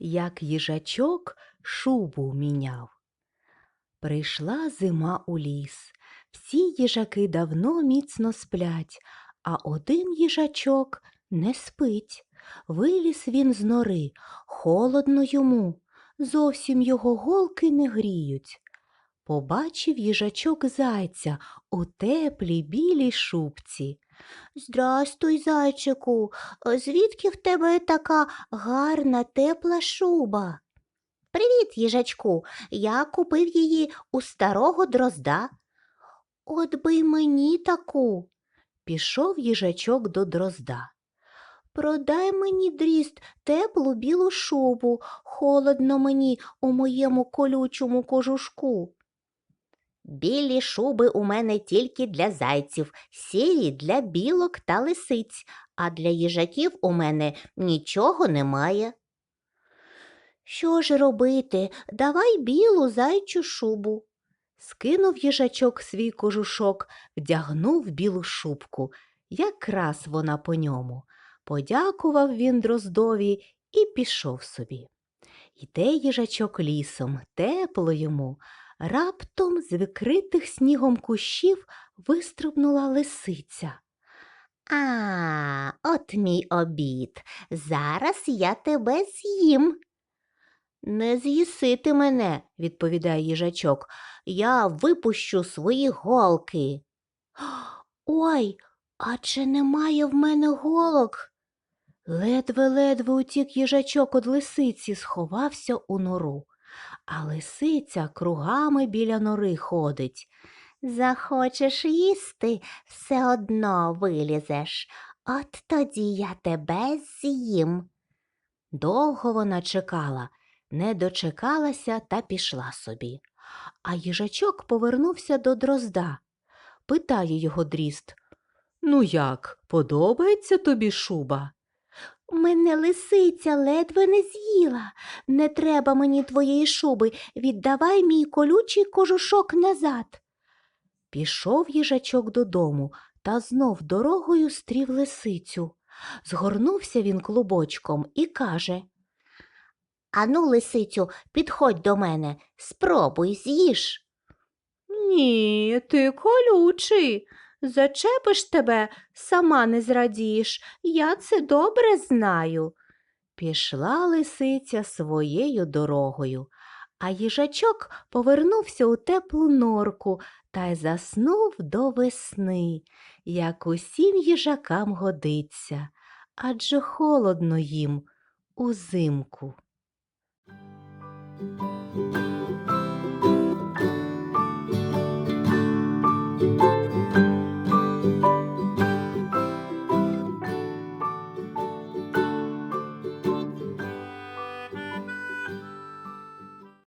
як їжачок шубу міняв. Прийшла зима у ліс. Всі їжаки давно міцно сплять, а один їжачок не спить. Виліз він з нори, холодно йому, зовсім його голки не гріють. Побачив їжачок зайця у теплій білій шубці. Здрастуй, зайчику, звідки в тебе така гарна тепла шуба? Привіт, їжачку. Я купив її у старого дрозда. От би й мені таку. Пішов їжачок до дрозда. Продай мені, дріст, теплу білу шубу, холодно мені у моєму колючому кожушку. Білі шуби у мене тільки для зайців, сірі для білок та лисиць, а для їжаків у мене нічого немає. Що ж робити? Давай білу зайчу шубу. Скинув їжачок свій кожушок, вдягнув білу шубку. Якраз вона по ньому. Подякував він дроздові і пішов собі. Йде їжачок лісом, тепло йому. Раптом з викритих снігом кущів вистрибнула лисиця. А, от мій обід. Зараз я тебе з'їм. Не з'їси ти мене, відповідає їжачок. Я випущу свої голки. Ой, а чи немає в мене голок? Ледве-ледве утік їжачок од лисиці, сховався у нору. А лисиця кругами біля нори ходить. Захочеш їсти, все одно вилізеш. От тоді я тебе з'їм. Довго вона чекала, не дочекалася та пішла собі. А їжачок повернувся до дрозда. Питає його дріст. Ну як, подобається тобі шуба? Мене лисиця ледве не з'їла. Не треба мені твоєї шуби, віддавай мій колючий кожушок назад. Пішов їжачок додому та знов дорогою стрів лисицю. Згорнувся він клубочком і каже Ану, лисицю, підходь до мене, спробуй з'їж. Ні, ти колючий. Зачепиш тебе, сама не зрадієш, я це добре знаю. Пішла лисиця своєю дорогою, а їжачок повернувся у теплу норку та й заснув до весни, як усім їжакам годиться, адже холодно їм узимку.